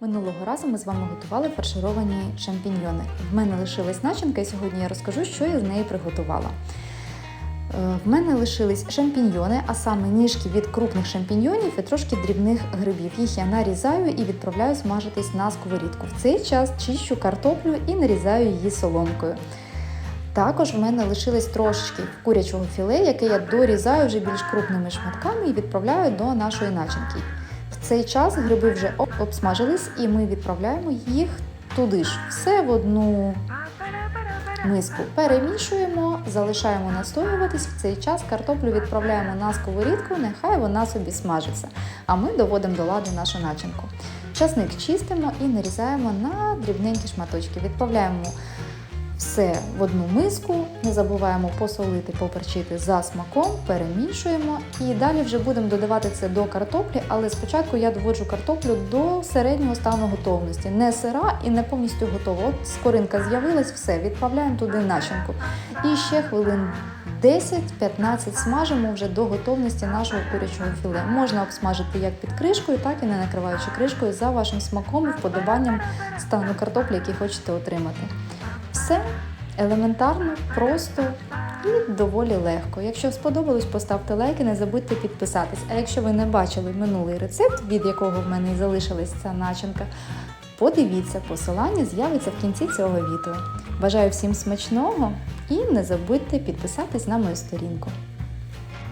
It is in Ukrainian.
Минулого разу ми з вами готували фаршировані шампіньйони. В мене лишилась начинка, і сьогодні я розкажу, що я з неї приготувала. Е, В мене лишились шампіньйони, а саме ніжки від крупних шампіньйонів і трошки дрібних грибів. Їх я нарізаю і відправляю смажитись на сковорідку. В цей час чищу картоплю і нарізаю її соломкою. Також в мене лишилось трошечки курячого філе, яке я дорізаю вже більш крупними шматками і відправляю до нашої начинки. Цей час гриби вже обсмажились, і ми відправляємо їх туди ж. Все в одну миску перемішуємо, залишаємо настоюватись. В цей час картоплю відправляємо на сковорідку, нехай вона собі смажиться. А ми доводимо до ладу нашу начинку. Часник чистимо і нарізаємо на дрібненькі шматочки. Відправляємо все в одну миску, не забуваємо посолити, поперчити за смаком, перемішуємо і далі вже будемо додавати це до картоплі, але спочатку я доводжу картоплю до середнього стану готовності. Не сира і не повністю готова. От скоринка з'явилась, все, відправляємо туди начинку. І ще хвилин 10-15 смажимо вже до готовності нашого курячого філе. Можна обсмажити як під кришкою, так і не накриваючи кришкою за вашим смаком і вподобанням стану картоплі, який хочете отримати. Все елементарно, просто і доволі легко. Якщо сподобалось, поставте лайк і не забудьте підписатись. А якщо ви не бачили минулий рецепт, від якого в мене і залишилась ця начинка, подивіться, посилання з'явиться в кінці цього відео. Бажаю всім смачного і не забудьте підписатись на мою сторінку.